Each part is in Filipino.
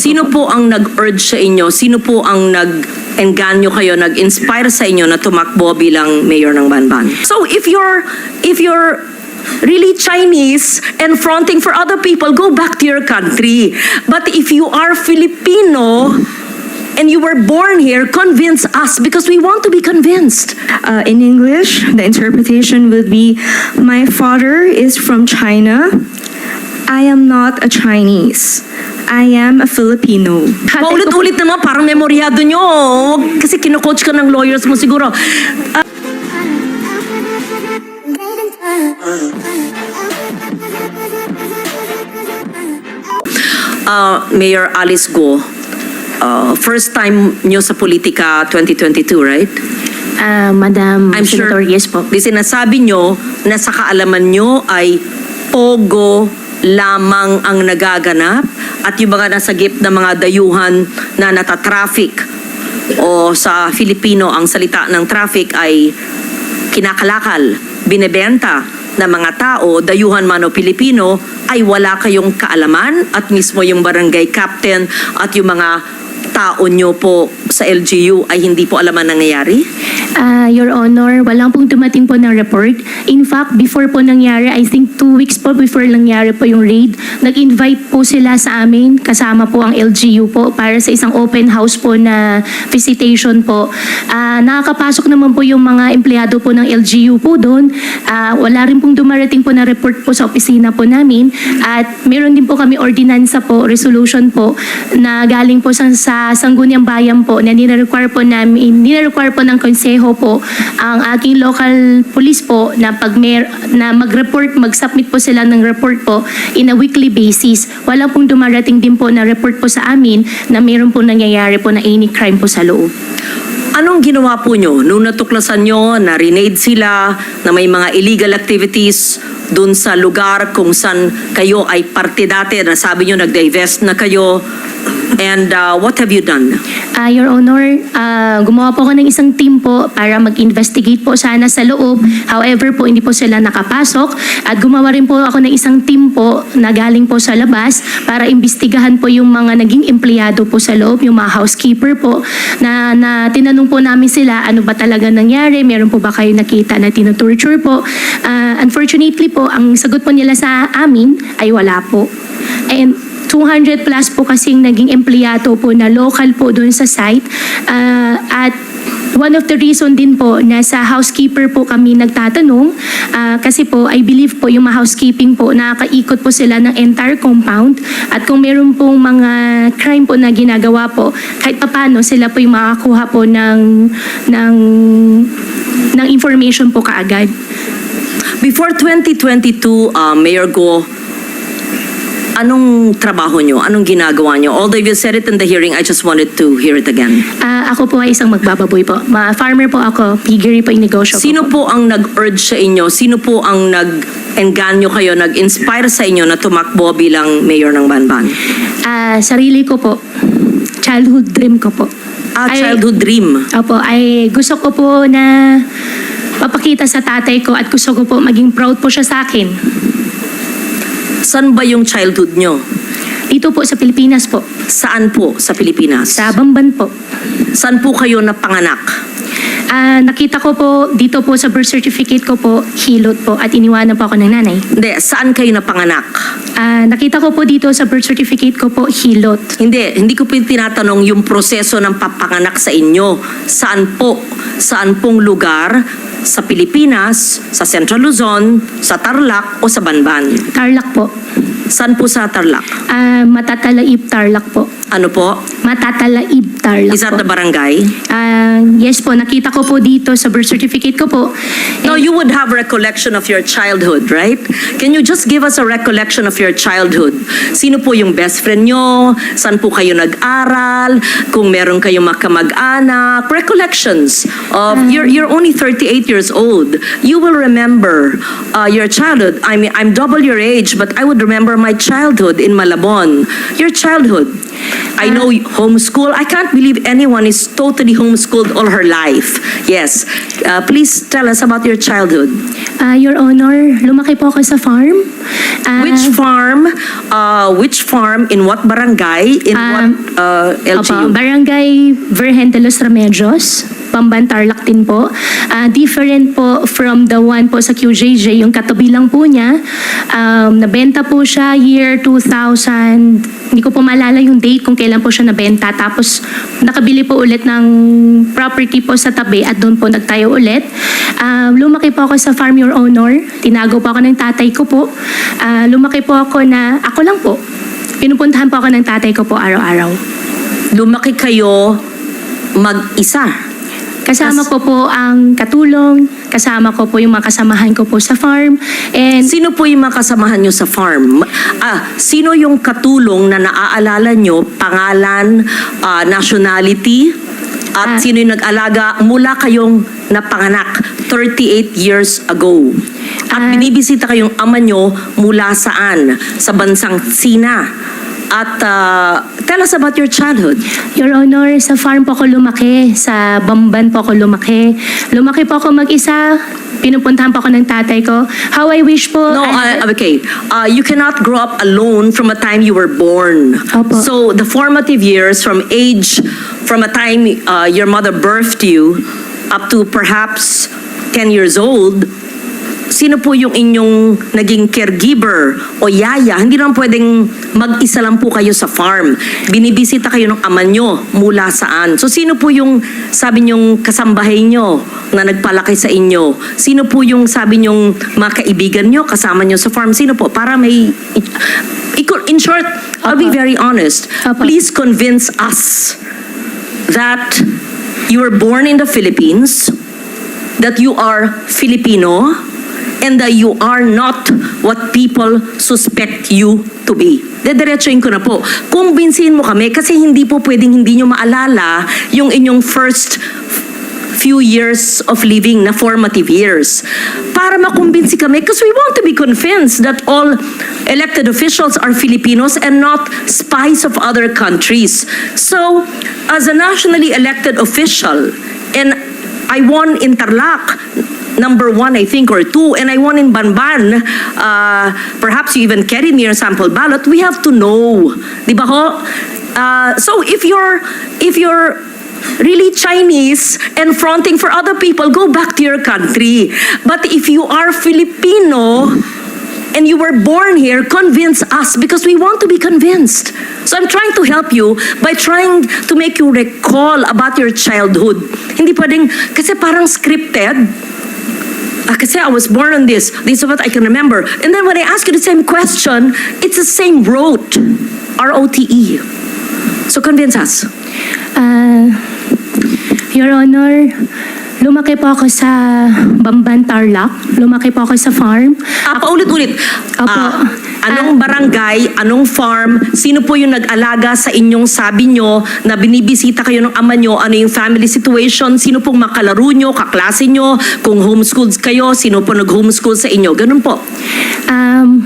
Sino po ang nag-urge sa inyo? Sino po ang nag-engganyo kayo, nag-inspire sa inyo na tumakbo bilang mayor ng Banban? So if you're, if you're really Chinese and fronting for other people, go back to your country. But if you are Filipino and you were born here, convince us because we want to be convinced. Uh, in English, the interpretation would be My father is from China. I am not a Chinese. I am a Filipino. Paulit-ulit naman, parang memoryado nyo. Kasi kino-coach ka ng lawyers mo siguro. Ah, Mayor Alice Go, ah, first time nyo sa politika 2022, right? Ah, Madam I'm sure Senator, yes po. di sinasabi nyo na sa kaalaman nyo ay pogo lamang ang nagaganap at yung mga nasa gip na mga dayuhan na natatraffic o sa Filipino ang salita ng traffic ay kinakalakal, binebenta ng mga tao, dayuhan man o Pilipino, ay wala kayong kaalaman at mismo yung barangay captain at yung mga tao nyo po sa LGU ay hindi po alam ang nangyayari? Ah, Your Honor, walang pong dumating po ng report. In fact, before po nangyari, I think two weeks po before nangyari po yung raid, nag-invite po sila sa amin, kasama po ang LGU po, para sa isang open house po na visitation po. Ah, nakakapasok naman po yung mga empleyado po ng LGU po doon. Ah, wala rin pong dumarating po na report po sa opisina po namin. At meron din po kami ordinansa po, resolution po, na galing po sa, sa Sangguniang Bayan po, na nire-require po namin, nire-require po ng konseho po ang aking local police po na pag mer na mag-report, mag-submit po sila ng report po in a weekly basis. Wala pong dumarating din po na report po sa amin na meron po nangyayari po na any crime po sa loob. Anong ginawa po nyo nung natuklasan nyo na renade sila, na may mga illegal activities dun sa lugar kung saan kayo ay parte dati, na sabi nyo nag-divest na kayo, and uh, what have you done? Ah, Your Honor, ah, gumawa po ako ng isang team po para mag-investigate po sana sa loob. However po, hindi po sila nakapasok. At gumawa rin po ako ng isang team po na galing po sa labas para imbestigahan po yung mga naging empleyado po sa loob, yung mga housekeeper po, na, na tinanong po namin sila ano ba talaga nangyari, meron po ba kayo nakita na tinutorture po. Ah, unfortunately po, ang sagot po nila sa amin ay wala po. And 200 plus po kasing naging empleyado po na local po doon sa site. Ah, at one of the reason din po na sa housekeeper po kami nagtatanong ah, kasi po I believe po yung housekeeping po nakakaikot po sila ng entire compound at kung meron pong mga crime po na ginagawa po kahit papano sila po yung makakuha po ng ng ng information po kaagad. Before 2022, uh, Mayor Go, anong trabaho nyo? Anong ginagawa nyo? Although you said it in the hearing, I just wanted to hear it again. Ah, ako po ay isang magbababoy po. Ma farmer po ako, piggery po yung negosyo ko Sino po. po ang nag-urge sa inyo? Sino po ang nag-engganyo kayo, nag-inspire sa inyo na tumakbo bilang mayor ng Banban? Ah, sarili ko po. Childhood dream ko po. Ah, Ay- childhood dream. Opo, ay gusto ko po na papakita sa tatay ko at gusto ko po maging proud po siya sa akin. San ba yung childhood nyo? Dito po sa Pilipinas po. Saan po sa Pilipinas? Sa Bamban po. Saan po kayo napanganak? Ah, nakita ko po dito po sa birth certificate ko po, hilot po at iniwanan po ako ng nanay. Hindi, saan kayo napanganak? Ah, nakita ko po dito sa birth certificate ko po, hilot. Hindi, hindi ko po tinatanong yung proseso ng papanganak sa inyo. Saan po? Saan pong lugar? Sa Pilipinas, sa Central Luzon, sa Tarlac o sa Banban? Tarlac po. Saan po sa Tarlac? Ah, Matatalaib Tarlac po. Ano po? Matatalaib Tarlac Is that po. the barangay? Ah, yes po, nakita ko po dito sa birth certificate ko po. No, And- you would have recollection of your childhood, right? Can you just give us a recollection of your childhood? Sino po yung best friend nyo? Saan po kayo nag-aral? Kung meron kayong makamag-anak? Recollections of, you're, you're only 38 years old. You will remember uh, your childhood. I mean, I'm double your age, but I would remember my childhood in Malabon. Your childhood. I know homeschool. I can't believe anyone is totally homeschooled all her life. Yes. Uh, please tell us about your childhood. Ah, Your Honor, lumaki po ako sa farm. Ah, Which farm? Uh, which farm? In what barangay? In what Um, uh, Opo, LGU? Barangay Virgen de los Remedios, Pamban Tarlac din po. Ah, different po from the one po sa QJJ, yung katabi lang po niya. Um, nabenta po siya year 2000, hindi ko po maalala yung date kung kailan po siya nabenta. Tapos nakabili po ulit ng property po sa tabi at doon po nagtayo ulit. Ah, lumaki po ako sa farm, Your Honor. Tinago po ako ng tatay ko po. Ah, lumaki po ako na, ako lang po. Pinupuntahan po ako ng tatay ko po araw-araw. Lumaki kayo mag-isa. Kasama Kas- ko po ang katulong, kasama ko po yung mga kasamahan ko po sa farm, and Sino po yung mga kasamahan nyo sa farm? Ah, sino yung katulong na naaalala nyo, pangalan, ah, nationality, at Ah. sino yung nag-alaga mula kayong napanganak 38 years ago? At Ah. binibisita kayong ama nyo mula saan? Sa bansang Sina. At ah, tell us about your childhood. Your Honor, sa farm po ako lumaki, sa Bamban po ako lumaki. Lumaki po ako mag-isa, pinupuntahan po ako ng tatay ko. How I wish po... No, I- uh, okay. Uh, you cannot grow up alone from a time you were born. Opo. So the formative years from age, from a time uh, your mother birthed you up to perhaps 10 years old, sino po yung inyong naging caregiver o yaya? Hindi naman pwedeng mag-isa lang po kayo sa farm. Binibisita kayo ng ama nyo mula saan. So sino po yung sabi nyong kasambahay nyo na nagpalaki sa inyo? Sino po yung sabi nyong mga kaibigan nyo kasama nyo sa farm? Sino po? Para may... In short, I'll be very honest. Please convince us that you were born in the Philippines, that you are Filipino, and that you are not what people suspect you to be. Dediretsuin ko na po. Kumbinsihin mo kami kasi hindi po pwedeng hindi nyo maalala yung inyong first few years of living na formative years. Para makumbinsi kami, because we want to be convinced that all elected officials are Filipinos and not spies of other countries. So, as a nationally elected official, and I won in Tarlac, number one, I think, or two, and I won in Banban, uh, perhaps you even carried me your sample ballot, we have to know. Di ba ho? Uh, so if you're, if you're really Chinese and fronting for other people, go back to your country. But if you are Filipino and you were born here, convince us because we want to be convinced. So I'm trying to help you by trying to make you recall about your childhood. Hindi pwedeng, kasi parang scripted. Ah, kasi I was born on this. This is what I can remember. And then when I ask you the same question, it's the same rote. R-O-T-E. E. So convince us. Ah, Your Honor, lumaki po ako sa Bamban Tarlac. Lumaki po ako sa farm. Ah, paulit-ulit. Opo. Ah, anong barangay, anong farm, sino po yung nag-alaga sa inyong sabi nyo na binibisita kayo ng ama nyo, ano yung family situation, sino pong makalaro nyo, kaklase nyo, kung homeschooled kayo, sino po nag-homeschool sa inyo, ganun po. Um,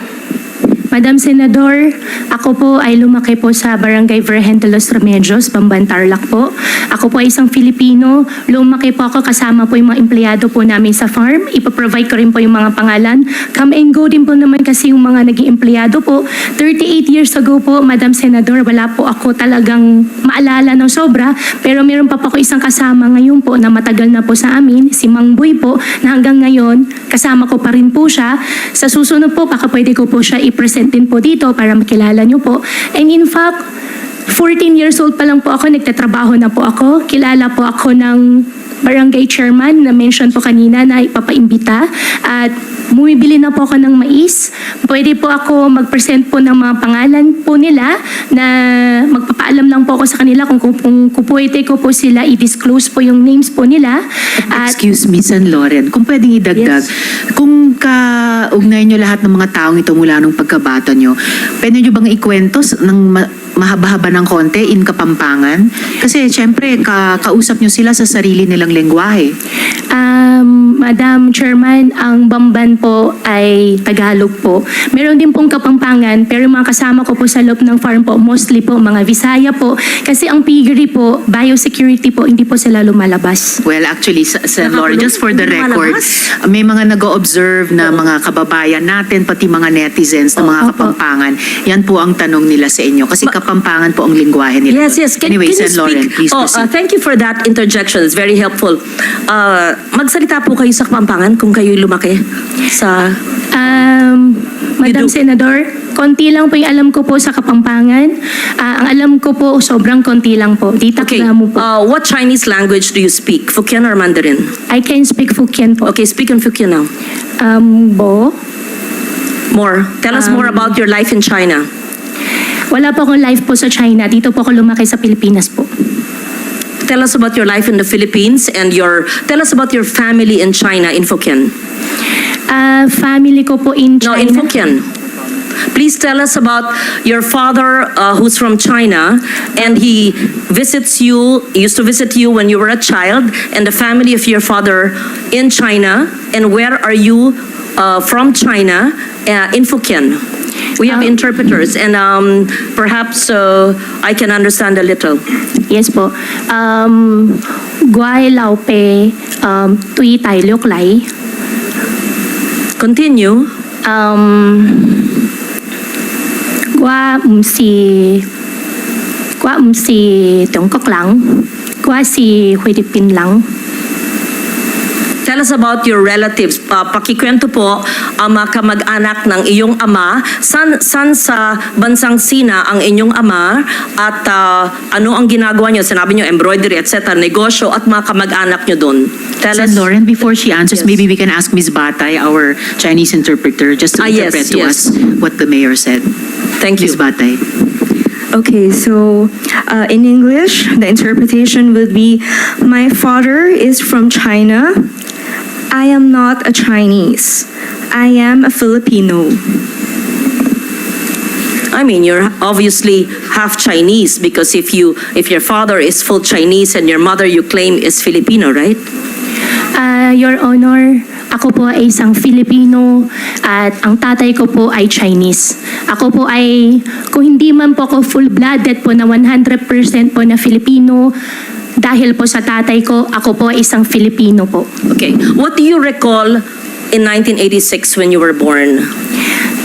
Madam Senador, ako po ay lumaki po sa Barangay Virgen los Remedios, Bamban Tarlac po. Ako po ay isang Filipino. Lumaki po ako kasama po yung mga empleyado po namin sa farm. Ipaprovide ko rin po yung mga pangalan. Come and go din po naman kasi yung mga naging empleyado po. 38 years ago po, Madam Senador, wala po ako talagang maalala ng sobra. Pero meron pa po ako isang kasama ngayon po na matagal na po sa amin, si Mang Boy po, na hanggang ngayon, kasama ko pa rin po siya. Sa susunod po, baka pwede ko po siya i-present din po dito para makilala niyo po. And in fact, 14 years old pa lang po ako, nagtatrabaho na po ako. Kilala po ako ng barangay chairman na mention po kanina na ipapaimbita at bumibili na po ako ng mais. Pwede po ako mag-present po ng mga pangalan po nila na magpapaalam lang po ako sa kanila kung, kung, kung, pwede ko po sila i-disclose po yung names po nila. At Excuse me, San Loren, kung pwedeng idagdag, Yes. kung ka-ugnay nyo lahat ng mga taong ito mula nung pagkabata nyo, pwede nyo bang ikwento ng ma- mahaba-haba ng konti in Kapampangan? Kasi syempre, ka- kausap nyo sila sa sarili nilang lengguwahe. Um, Madam Chairman, ang Bamban po ay Tagalog po. Meron din pong Kapampangan, pero mga kasama ko po sa loob ng farm po, mostly po mga Visaya po. Kasi ang piggery po, biosecurity po, hindi po sila lumalabas. Well, actually, sa, sa Lori, just for the Lumalabas? record, may mga nag-observe na mga kababayan natin, pati mga netizens na mga Opo. kapampangan. Yan po ang tanong nila sa inyo. Kasi kapampangan po ang lingwahe nila. Yes, yes. Can, anyway, can you Sen. Lauren, speak? please oh, uh, thank you for that interjection. It's very helpful. Uh, magsalita po kayo sa Kapampangan kung kayo'y lumaki sa... Um, Madam. Senador, konti lang po yung alam ko po sa Kapampangan. Ah, ang alam ko po, sobrang konti lang po. Di Okay, mo po. uh, what Chinese language do you speak? Fukien or Mandarin? I can speak Fukien po. Okay, speak in Fukien now. Um, bo, More. Tell us more Um, about your life in China. wala po akong life po sa China. Dito po ako lumaki sa Pilipinas po. Tell us about your life in the Philippines and your... Tell us about your family in China in Fukien. Ah, family ko po in No, China. in Fukien. Please tell us about your father uh, who's from China and he visits you, used to visit you when you were a child and the family of your father in China and where are you uh, from China uh, in Fukien? We have Um, interpreters and um, perhaps uh, I can understand a little. Yes po. Um, Guay Lao Pe, um, Tui Tai Liok Lai. Continue. Um, Qua um si Qua um si Trung Quốc lang. Qua si Philippines lang. Tell us about your relatives. Pa pakikwento po ang mga kamag-anak ng iyong ama. San, san sa bansang Sina ang inyong ama at ah, ano ang ginagawa niyo? Sinabi niyo embroidery, etc. Negosyo at mga kamag-anak niyo doon. Tell Sen. us. Lauren, before she answers, Yes. maybe we can ask Ms. Batay, our Chinese interpreter, just to Ah, yes, interpret to yes. us what the mayor said. Thank you. Ms. Batay. Okay, so uh, in English, the interpretation would be My father is from China. I am not a Chinese. I am a Filipino. I mean, you're obviously half Chinese because if you if your father is full Chinese and your mother you claim is Filipino, right? Ah, Your Honor, ako po ay isang Filipino at ang tatay ko po ay Chinese. Ako po ay, kung hindi man po ako full-blooded po na 100% po na Filipino, dahil po sa tatay ko, ako po ay isang Filipino po. Okay. What do you recall in 1986 when you were born?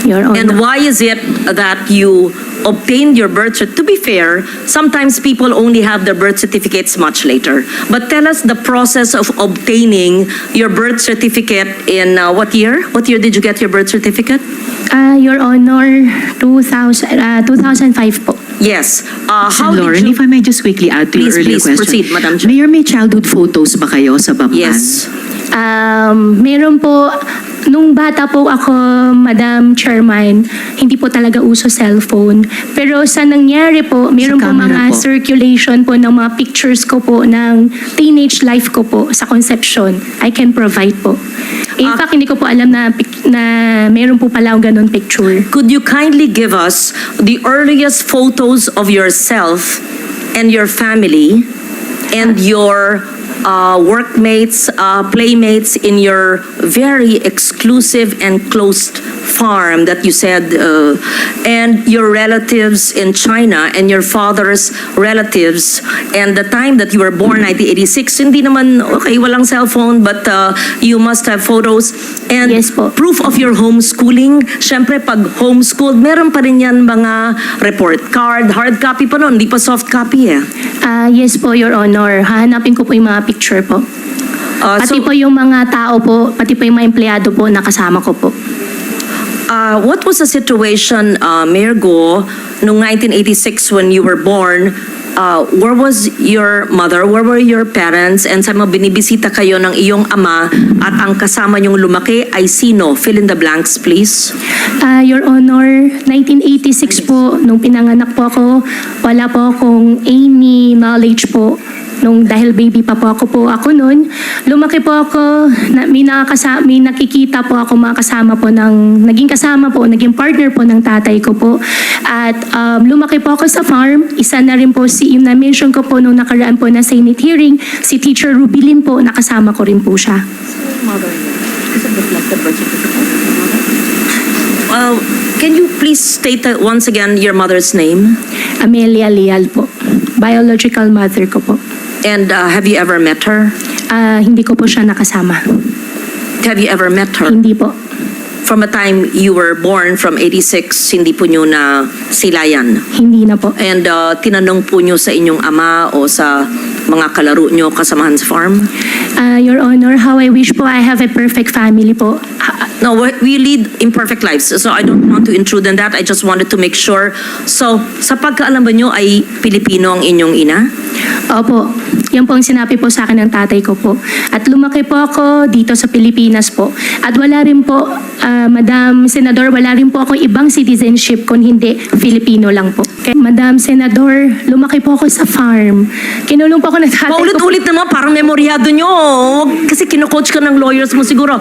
Your Honor. And why is it that you obtained your birth certificate? To be fair, sometimes people only have their birth certificates much later. But tell us the process of obtaining your birth certificate in uh, what year? What year did you get your birth certificate? Ah, Your Honor, 2000, ah, 2005 po. Yes. Uh, how Lauren, you? if I may just quickly add to Please, your earlier please, question. proceed, Madam Chair. Mayor, may childhood photos ba kayo sa Bamban? Yes. Um, meron po, nung bata po ako, Madam Chairman, hindi po talaga uso cellphone. Pero sa nangyari po, meron po mga po. circulation po ng mga pictures ko po ng teenage life ko po sa conception. I can provide po. In Ah. fact, hindi ko po alam na, na meron po pala akong ganun picture. Could you kindly give us the earliest photos of yourself and your family and your uh, workmates, uh, playmates in your very exclusive and closed farm that you said, uh, and your relatives in China and your father's relatives, and the time that you were born, 1986, hindi naman, okay, walang cellphone, but uh, you must have photos. And Yes po. proof of your homeschooling. Siyempre, pag homeschooled, meron pa rin yan mga report card, hard copy pa noon, hindi pa soft copy eh. Ah, yes po, Your Honor. Hahanapin ko po yung mga picture po. Uh, Pati so, po yung mga tao po, pati po yung mga empleyado po na kasama ko po. uh, what was the situation, uh, Mayor Go, noong 1986 when you were born? Uh, where was your mother? Where were your parents? And sa mga binibisita kayo ng iyong ama at ang kasama niyong lumaki ay sino? Fill in the blanks, please. Ah, Your Honor, 1986 po, nung pinanganak po ako, wala po akong any knowledge po nung dahil baby pa po ako po ako noon. Lumaki po ako, na, may, nakakasa, may nakikita po ako mga kasama po ng, naging kasama po, naging partner po ng tatay ko po. At um, lumaki po ako sa farm. Isa na rin po si, yung na-mention ko po nung nakaraan po na Senate hearing, si Teacher Rubilin po, nakasama ko rin po siya. Uh, can you please state uh, once again your mother's name? Amelia Leal po. Biological mother ko po. And uh, have you ever met her? Ah, hindi ko po siya nakasama. Have you ever met her? Hindi po. From a time you were born from 86, hindi po nyo na silayan. Hindi na po. And uh, tinanong po nyo sa inyong ama o sa mga kalaro nyo kasamahan sa farm? Ah, Your Honor, how I wish po I have a perfect family po. No, we- we lead imperfect lives, so I don't want to intrude on that. I just wanted to make sure. So, sa pagkaalam ba nyo ay Pilipino ang inyong ina? Opo, yan po ang sinabi po sa akin ng tatay ko po. At lumaki po ako dito sa Pilipinas po. At wala rin po, ah, Madam Senador, wala rin po ako ibang citizenship kung hindi Filipino lang po. Kaya, Madam Senador, lumaki po ako sa farm. Kinulong po ako ng tatay. Paulit-ulit naman, parang memoryado nyo. Kasi kino-coach ka ng lawyers mo siguro.